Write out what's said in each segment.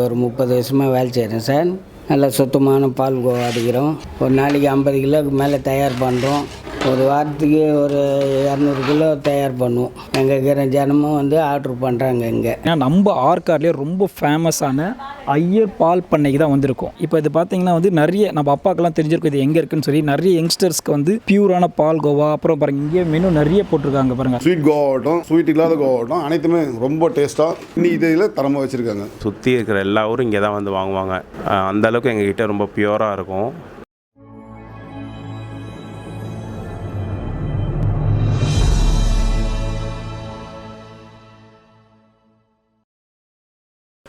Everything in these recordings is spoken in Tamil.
ஒரு முப்பது வருஷமாக வேலை செய்கிறேன் சார். நல்லா சுத்தமான பால் கோவா அடிக்கிறோம். ஒரு நாளைக்கு ஐம்பது கிலோவுக்கு மேலே தயார் பண்ணுறோம். ஒரு வாரத்துக்கு ஒரு இரநூறு கிலோ தயார் பண்ணுவோம். எங்கள் இருக்கிற ஜனமும் வந்து ஆர்டர் பண்ணுறாங்க இங்கே. ஏன்னா நம்ம ஆற்காட்லேயே ரொம்ப ஃபேமஸான ஐயர் பால் பண்ணைக்கு தான் வந்திருக்கோம். இப்போ இது பார்த்தீங்கன்னா வந்து நிறைய நம்ம அப்பாக்கெல்லாம் தெரிஞ்சிருக்கும் இது எங்கே இருக்குன்னு சொல்லி நிறைய யங்ஸ்டர்ஸ்க்கு வந்து பியூரான பால் கோவா அப்புறம் பாருங்க இங்கே மெனு நிறைய போட்டிருக்காங்க பாருங்க. ஸ்வீட் கோவாகட்டும் ஸ்வீட் இல்லாத கோவாகட்டும் அனைத்துமே ரொம்ப டேஸ்ட்டாக இன்னைக்கு இதில் தரமாக வச்சுருக்காங்க. சுற்றி இருக்கிற எல்லா ஊரும் இங்கே தான் வந்து வாங்குவாங்க. அஹ் அந்த அளவுக்கு எங்ககிட்ட ரொம்ப பியூராக இருக்கும்.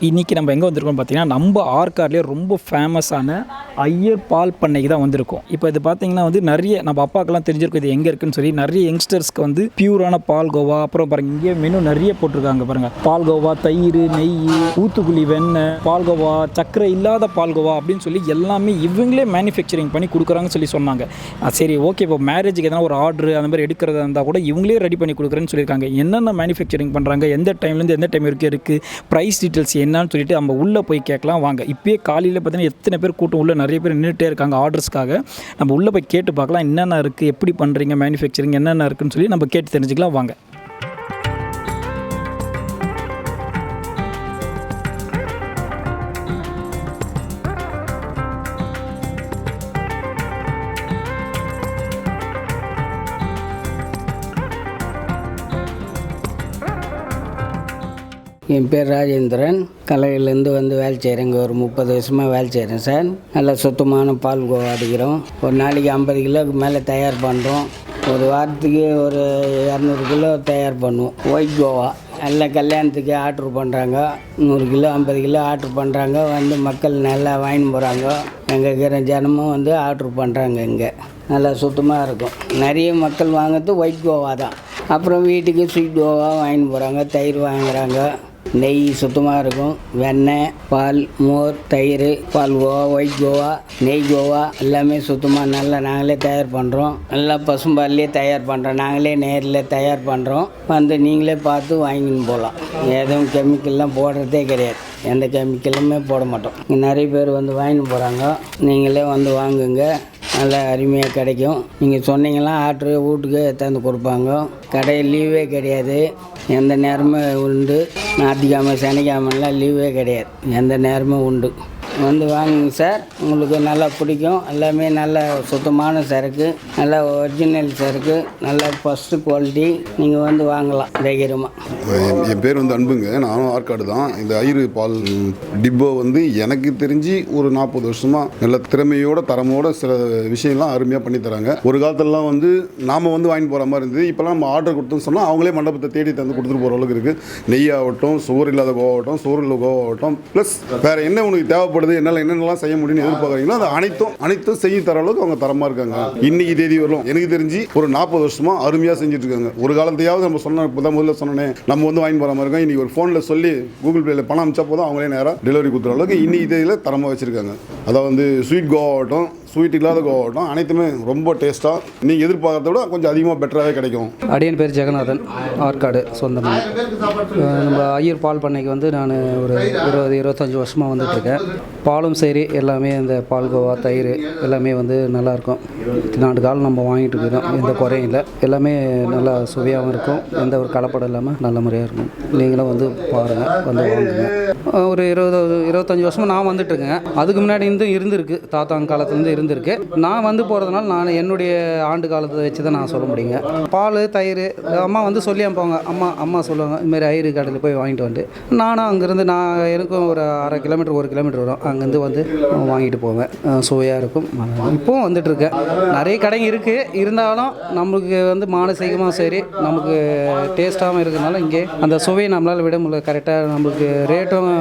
இன்னைக்கு நம்ம எங்கே வந்திருக்கோம் பார்த்தீங்கன்னா நம்ம ஆற்காட்லேயே ரொம்ப ஃபேமஸான ஐயர் பால் பண்ணைக்கு தான் வந்திருக்கோம். இப்போ இது பார்த்தீங்கன்னா வந்து நிறைய நம்ம அப்பாக்கெல்லாம் தெரிஞ்சிருக்கும் இது எங்கே இருக்குன்னு சொல்லி நிறைய யங்ஸ்டர்ஸ்க்கு வந்து பியூரான பால் கோவா அப்புறம் பாருங்க இங்கே மெனு நிறைய போட்டிருக்காங்க பாருங்க. பால் கோவா தயிர் நெய் ஊத்துக்குழி வெண்ணெய் பால் கோவா சக்கரை இல்லாத பால் கோவா அப்படின்னு சொல்லி எல்லாமே இவங்களே மேனுஃபேக்சரிங் பண்ணி கொடுக்குறாங்கன்னு சொல்லி சொன்னாங்க. சரி ஓகே இப்போ மேரேஜுக்கு எதனா ஒரு ஆர்டர் அந்த மாதிரி எடுக்கிறதா இருந்தால் கூட இவங்களே ரெடி பண்ணி கொடுக்குறேன்னு சொல்லியிருக்காங்க. என்னென்ன மேனுஃபேக்சரிங் பண்ணுறாங்க எந்த டைம்லேருந்து எந்த டைம் வரைக்கும் இருக்குது ப்ரைஸ் டீட்டெயில்ஸ் என்ன என்னன்னு சொல்லிட்டு நம்ம உள்ளே போய் கேட்கலாம். வாங்க. இப்போயே காலையில் பார்த்தீங்கன்னா எத்தனை பேர் கூட்டம் உள்ளே நிறைய பேர் நின்றுட்டே இருக்காங்க ஆர்டர்ஸ்க்காக. நம்ம உள்ளே போய் கேட்டு பார்க்கலாம். என்னென்ன இருக்குது எப்படி பண்ணுறீங்க மேனுஃபேக்சரிங் என்னென்ன இருக்குன்னு சொல்லி நம்ம கேட்டு தெரிஞ்சுக்கலாம். வாங்க. என் பேர் ராஜேந்திரன். கலையிலேருந்து வந்து வேலை செய்கிறேன். இங்கே ஒரு முப்பது வருஷமாக வேலை செய்கிறேன் சார். நல்லா சுத்தமான பால் கோவா அடிக்கிறோம் ஒரு நாளைக்கு ஐம்பது கிலோவுக்கு மேலே தயார் பண்ணுறோம். ஒரு வாரத்துக்கு ஒரு இரநூறு கிலோ தயார் பண்ணுவோம். ஒயிட் கோவா. நல்லா கல்யாணத்துக்கு ஆர்டர் பண்ணுறாங்க. நூறு கிலோ ஐம்பது கிலோ ஆர்டர் பண்ணுறாங்க. வந்து மக்கள் நல்லா வாங்கின்னு போகிறாங்க. எங்கள் இருக்கிற ஜனமும் வந்து ஆர்டர் பண்ணுறாங்க இங்கே. நல்லா சுத்தமாக இருக்கும். நிறைய மக்கள் வாங்கிறது ஒயிட் கோவா தான். அப்புறம் வீட்டுக்கு ஸ்வீட் கோவா வாங்கின்னு போகிறாங்க. தயிர் வாங்குறாங்க. நெய் சுத்தமாக இருக்கும். வெண்ணெய் பால் மோர் தயிர் பால் கோவா ஒயிட் கோவா நெய் கோவா எல்லாமே சுத்தமாக நல்லா நாங்களே தயார் பண்ணுறோம் நல்லா பசும்பால்லே தயார் பண்ணுறோம் நாங்களே நேரில் தயார் பண்ணுறோம் வந்து நீங்களே பார்த்து வாங்கின்னு போகலாம் எதுவும் கெமிக்கல்லாம் போடுறதே கிடையாது. எந்த கெமிக்கலுமே போட மாட்டோம். இங்கே நிறைய பேர் வந்து வாங்கின்னு போகிறாங்க நீங்களே வந்து வாங்குங்க. நல்லா அருமையாக கிடைக்கும். நீங்கள் சொன்னீங்கன்னா ஆர்டரு வீட்டுக்கு எடுத்தாந்து கொடுப்பாங்க. கடையில் லீவே கிடையாது. எந்த நேரமும் உண்டு. ஞாயிற்றுக்கிழமை சனிக்கிழமெல்லாம் லீவே கிடையாது. எந்த நேரமும் உண்டு. வந்து வாங்குங்க சார். உங்களுக்கு நல்லா பிடிக்கும். எல்லாமே நல்ல சுத்தமான சரக்கு. நல்ல ஒரிஜினல் சரக்கு. நல்ல ஃபஸ்ட்டு குவாலிட்டி நீங்கள் வந்து வாங்கலாம் தைரியமாக என் பேர் வந்து அன்புங்க. நானும் ஆற்காடு தான். இந்த ஐரு பால் டிப்போ வந்து எனக்கு தெரிஞ்சு ஒரு நாற்பது வருஷமாக நல்ல திறமையோட தரமோட சில விஷயம்லாம் அருமையாக பண்ணி தராங்க. ஒரு காலத்துலலாம் வந்து நாம் வந்து வாங்கி போகிற மாதிரி இருந்தது. இப்போலாம் நம்ம ஆர்டர் கொடுத்தோம்னு சொன்னால் அவங்களே மண்டபத்தை தேடி தந்து கொடுத்துட்டு போகிற அளவுக்கு இருக்குது நெய் ஆகட்டும் சுகர் இல்லாத கோவாகட்டும் சுகர் இல்லாத கோவாகட்டும் ப்ளஸ் வேறு என்ன உனக்கு தேவைப்படும் தேவைப்படுது என்னால் என்னென்னலாம் செய்ய முடியும்னு எதிர்பார்க்குறீங்களோ அது அனைத்தும் அனைத்தும் செய்ய தர அளவுக்கு அவங்க தரமாக இருக்காங்க. இன்னைக்கு தேதி வரலாம் எனக்கு தெரிஞ்சு ஒரு நாற்பது வருஷமாக அருமையாக செஞ்சுட்டு இருக்காங்க. ஒரு காலத்தையாவது நம்ம சொன்ன இப்போ தான் முதல்ல சொன்னேன் நம்ம வந்து வாங்கி போகிற மாதிரி இருக்கோம். இன்னைக்கு ஒரு ஃபோனில் சொல்லி கூகுள் பேயில் பணம் அமைச்சா போதும் அவங்களே நேராக டெலிவரி கொடுத்துற அளவுக்கு இன்னைக்கு தேதியில் தரமாக வச்சுருக்காங்க. அதாவது வந்து ஸ்வீட் கோவாகட்டும் ஸ்வீட் இல்லாத கோவாகட்டும் அனைத்துமே ரொம்ப டேஸ்ட்டாக நீங்கள் எதிர்பார்க்கறத விட கொஞ்சம் அதிகமாக பெட்டராகவே கிடைக்கும். அடியன் பேர் ஜெகநாதன் ஆற்காடு சொந்தமாக நம்ம ஐயர் பால் பண்ணைக்கு வந்து நான் ஒரு இருபது இருபத்தஞ்சி வருஷமாக வந்துட்டுருக்கேன் பாலும் சரி எல்லாமே இந்த பால் கோவா தயிர் எல்லாமே வந்து நல்லாயிருக்கும். நாடு காலம் நம்ம வாங்கிட்டு இருக்கிறோம் எந்த குறையும் இல்லை. எல்லாமே நல்லா சுவையாகவும் இருக்கும் எந்த ஒரு கலப்படம் இல்லாமல் நல்ல முறையாக இருக்கும். நீங்களும் வந்து பாருங்கள் வந்து வாங்குங்க. ஒரு இருபது இருபத்தஞ்சி வருஷமாக நான் வந்துட்டுருக்கேன். அதுக்கு முன்னாடி இருந்தும் இருந்திருக்கு. தாத்தாங்க காலத்துலேருந்து இருந்திருக்கு. நான் வந்து போகிறதுனால நான் என்னுடைய ஆண்டு காலத்தை வச்சு தான் நான் சொல்ல முடியுங்க. பால் தயிர் அம்மா வந்து சொல்லி அனுப்புவாங்க. அம்மா அம்மா சொல்லுவாங்க இதுமாரி ஐயரு கடையில் போய் வாங்கிட்டு வந்து. நானும் அங்கேருந்து நான் எனக்கும் ஒரு அரை கிலோமீட்டர் ஒரு கிலோமீட்டர் வரும். அங்கேருந்து வந்து வாங்கிட்டு போவேன். சுவையாக இருக்கும். இப்போவும் வந்துட்டுருக்கேன். நிறைய கடைங்க இருக்குது இருந்தாலும் நமக்கு வந்து மானசீகமாக சரி நமக்கு டேஸ்ட்டாகவும் இருக்கிறதுனால இங்கே அந்த சுவையை நம்மளால் விட முடியல. கரெக்டாக நம்மளுக்கு ரேட்டும்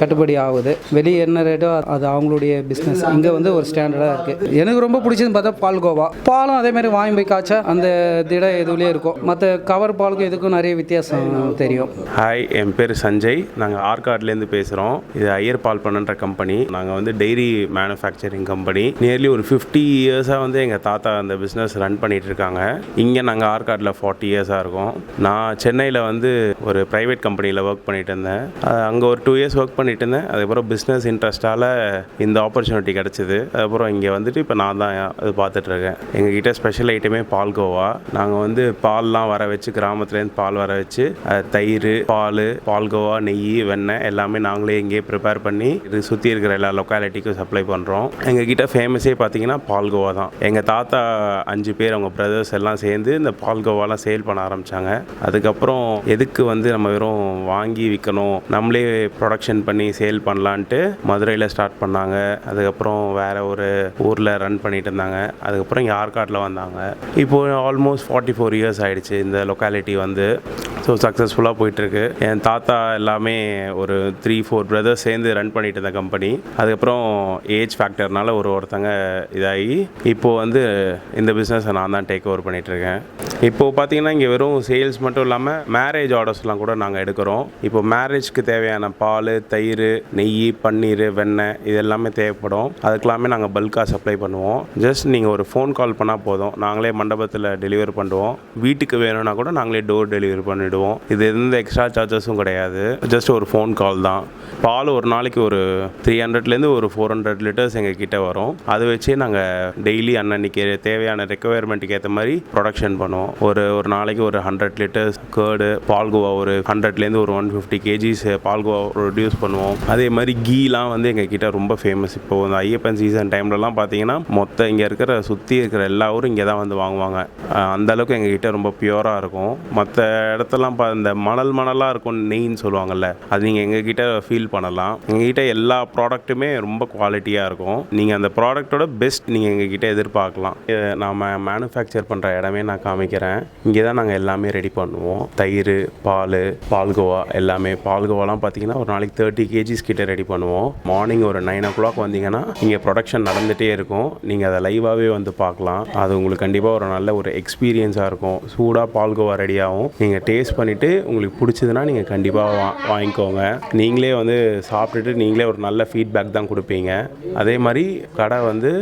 கட்டுப்படி ஆகுது. வெளியே என்ன ரேட்டோ அது அவங்களுடைய பிஸ்னஸ் இங்கே வந்து ஒரு ஸ்டாண்டர்டாக இருக்குது எனக்கு ரொம்ப பிடிச்சதுன்னு பார்த்தா பால்கோவா பாலும் அதேமாதிரி வாங்கி போய் காய்ச்சா அந்த திட இதுலேயே இருக்கும். மற்ற கவர் பாலுக்கும் இதுக்கும் நிறைய வித்தியாசம் தெரியும். ஹாய் என் பேர் சஞ்சய். நாங்கள் ஆர்காட்லேருந்து பேசுகிறோம் இது ஐயர் பால் பண்ணுன்ற கம்பெனி நாங்கள் வந்து டெய்ரி மேனுஃபேக்சரிங் கம்பெனி நியர்லி ஒரு ஃபிஃப்டி இயர்ஸாக வந்து எங்கள் தாத்தா அந்த பிஸ்னஸ் ரன் பண்ணிகிட்டு இருக்காங்க. இங்கே நாங்கள் ஆர்காட்டில் ஃபார்ட்டி இயர்ஸாக இருக்கோம். நான் சென்னையில் வந்து ஒரு ப்ரைவேட் கம்பெனியில் ஒர்க் பண்ணிட்டு இருந்தேன். அங்கே ஒரு டூ டூ இயர்ஸ் ஒர்க் பண்ணிட்டு இருந்தேன் அதுக்கப்புறம் பிஸ்னஸ் இன்ட்ரெஸ்ட்டால் இந்த ஆப்பர்ச்சுனிட்டி கிடச்சிது. அதுக்கப்புறம் இங்கே வந்துட்டு இப்போ நான் தான் அது பார்த்துட்ருக்கேன். எங்ககிட்ட ஸ்பெஷல் ஐட்டமே பால்கோவா நாங்கள் வந்து பால்லாம் வர வச்சு கிராமத்துலேருந்து பால் வர வச்சு அது தயிர் பால் பால்கோவா நெய் வெண்ணெய் எல்லாமே நாங்களே இங்கேயே ப்ரிப்பேர் பண்ணி இது சுற்றி இருக்கிற எல்லா லொக்காலிட்டிக்கும் சப்ளை பண்ணுறோம் எங்ககிட்ட ஃபேமஸே பார்த்தீங்கன்னா பால்கோவா தான். எங்கள் தாத்தா அஞ்சு பேர் அவங்க பிரதர்ஸ் எல்லாம் சேர்ந்து இந்த பால்கோவாலாம் சேல் பண்ண ஆரம்பித்தாங்க அதுக்கப்புறம் எதுக்கு வந்து நம்ம வெறும் வாங்கி விற்கணும் நம்மளே ப்ரொடக்ஷன் பண்ணி சேல் பண்ணலான்ட்டு மதுரையில் ஸ்டார்ட் பண்ணாங்க. அதுக்கப்புறம் வேறு ஒரு ஊரில் ரன் பண்ணிட்டு இருந்தாங்க. அதுக்கப்புறம் இங்கே ஆர்காட்டில் வந்தாங்க. இப்போது ஆல்மோஸ்ட் ஃபார்ட்டி ஃபோர் இயர்ஸ் ஆகிடுச்சு இந்த லொக்காலிட்டி வந்து. ஸோ சக்ஸஸ்ஃபுல்லாக போயிட்டுருக்கு. என் தாத்தா எல்லாமே ஒரு த்ரீ ஃபோர் பிரதர்ஸ் சேர்ந்து ரன் பண்ணிட்டு இருந்த கம்பெனி அதுக்கப்புறம் ஏஜ் ஃபேக்டர்னால ஒரு ஒருத்தங்க இதாகி இப்போது வந்து இந்த பிஸ்னஸை நான் தான் டேக் ஓவர் பண்ணிகிட்ருக்கேன் இப்போது பார்த்தீங்கன்னா இங்கே வெறும் சேல்ஸ் மட்டும் இல்லாமல் மேரேஜ் ஆர்டர்ஸ்லாம் கூட நாங்கள் எடுக்கிறோம். இப்போ மேரேஜ்க்கு தேவையான பா பால் தயிர் நெய் பன்னீர் வெண்ணெய் இது எல்லாமே தேவைப்படும். அதுக்கெல்லாமே நாங்கள் பல்காக சப்ளை பண்ணுவோம். ஜஸ்ட் நீங்கள் ஒரு ஃபோன் கால் பண்ணால் போதும். நாங்களே மண்டபத்தில் டெலிவர் பண்ணுவோம். வீட்டுக்கு வேணும்னா கூட நாங்களே டோர் டெலிவரி பண்ணிவிடுவோம் இது எந்த எக்ஸ்ட்ரா சார்ஜஸும் கிடையாது. ஜஸ்ட் ஒரு ஃபோன் கால் தான். பால் ஒரு நாளைக்கு ஒரு த்ரீ ஹண்ட்ரட்லேருந்து ஒரு ஃபோர் ஹண்ட்ரட் லிட்டர்ஸ் எங்கள் கிட்டே வரும். அதை வச்சு நாங்கள் டெய்லி அன்னன்னைக்கு தேவையான ரெக்குவயர்மெண்ட்டுக்கு ஏற்ற மாதிரி ப்ரொடக்ஷன் பண்ணுவோம். ஒரு ஒரு நாளைக்கு ஒரு ஹண்ட்ரட் லிட்டர்ஸ் கேர்டு பால்கோவா ஒரு ஹண்ட்ரட்லேருந்து ஒரு one fifty KGs palkova produce பண்ணுவோம். அதே மாதிரி கீலாம் வந்து எங்கள் கிட்ட ரொம்ப ஃபேமஸ் இப்போ இந்த ஐயப்பன் சீசன் டைம்லலாம் பார்த்தீங்கன்னா மொத்த இங்கே இருக்கிற சுற்றி இருக்கிற எல்லா ஊரும் இங்கே தான் வந்து வாங்குவாங்க. அந்தளவுக்கு அந்த அளவுக்கு எங்கள் கிட்ட ரொம்ப பியூராக இருக்கும். மற்ற இடத்தெல்லாம் பா இந்த மணல் மணலாக இருக்கும் நெய்ன்னு சொல்லுவாங்கல்ல அது நீங்கள் எங்கள் கிட்ட ஃபீல் பண்ணலாம். எங்கள் கிட்ட எல்லா ப்ராடக்ட்டுமே ரொம்ப குவாலிட்டியாக இருக்கும். நீங்கள் அந்த ப்ராடக்ட்டோட பெஸ்ட் நீங்கள் எங்கள் கிட்ட எதிர்பார்க்கலாம். இதை நாம் மேனுஃபேக்சர் பண்ணுற இடமே நான் காமிக்கிறேன். இங்கே தான் நாங்கள் எல்லாமே ரெடி பண்ணுவோம். தயிர் பால் பால்கோவா எல்லாமே. பால்கோவாலாம் பார்த்தீங்கன்னா ஒரு நாளைக்கு தேர்ட்டி கேஜிஸ் கிட்ட ரெடி பண்ணுவோம். மார்னிங் ஒரு நைன் ஓ கிளாக் வந்தீங்கன்னா இங்கே ப்ரொடக்ஷன் நடந்துகிட்டே இருக்கும். நீங்கள் அதை லைவாகவே வந்து பார்க்கலாம். அது உங்களுக்கு கண்டிப்பாக ஒரு நல்ல ஒரு எக்ஸ்பீரியன்ஸாக இருக்கும். சூடாக பால்கோவா ரெடி ஆகும். நீங்கள் டேஸ்ட் பண்ணிவிட்டு உங்களுக்கு பிடிச்சதுன்னா நீங்கள் கண்டிப்பாக வா வாங்கிக்கோங்க. நீங்களே வந்து சாப்பிட்டுட்டு நீங்களே ஒரு நல்ல ஃபீட்பேக் தான் கொடுப்பீங்க. அதே மாதிரி கடை வந்து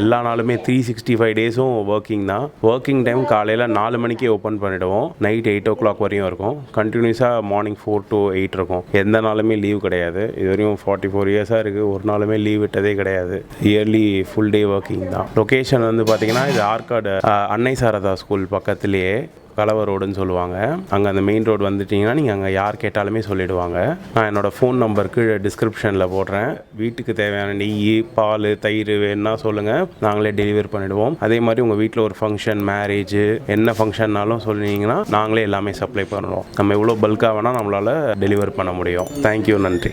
எல்லா நாளுமே த்ரீ சிக்ஸ்டி ஃபைவ் டேஸும் ஒர்க்கிங் தான். ஒர்க்கிங் டைம் காலையில் நாலு மணிக்கே ஓப்பன் பண்ணிவிடுவோம் நைட் எயிட் ஓ கிளாக் வரையும் இருக்கும். கண்டினியூஸாக மார்னிங் ஃபோர் டு எயிட் இருக்கும். எந்த நாள் நாளுமே லீவ் கிடையாது. இது வரையும் ஃபார்ட்டி ஃபோர் இயர்ஸாக இருக்குது ஒரு நாளுமே லீவ் விட்டதே கிடையாது. இயர்லி ஃபுல் டே ஒர்க்கிங் தான். லொக்கேஷன் வந்து பார்த்திங்கன்னா இது ஆர்காடு அன்னை சாரதா ஸ்கூல் பக்கத்துலேயே கலவ ரோடுன்னு சொல்லுவாங்க. அங்கே அந்த மெயின் ரோடு வந்துட்டிங்கன்னா நீங்கள் அங்கே யார் கேட்டாலுமே சொல்லிவிடுவாங்க நான் என்னோடய ஃபோன் நம்பருக்கு டிஸ்கிரிப்ஷனில் போடுறேன். வீட்டுக்கு தேவையான நெய் பால் தயிர் வேணுன்னா சொல்லுங்கள் நாங்களே டெலிவரி பண்ணிவிடுவோம் அதே மாதிரி உங்கள் வீட்டில் ஒரு ஃபங்க்ஷன் மேரேஜ் என்ன ஃபங்க்ஷன்னாலும் சொன்னீங்கன்னா நாங்களே எல்லாமே சப்ளை பண்ணுவோம். நம்ம எவ்வளோ பல்காக வேணால் நம்மளால் டெலிவர் பண்ண முடியும். தேங்க்யூ நன்றி.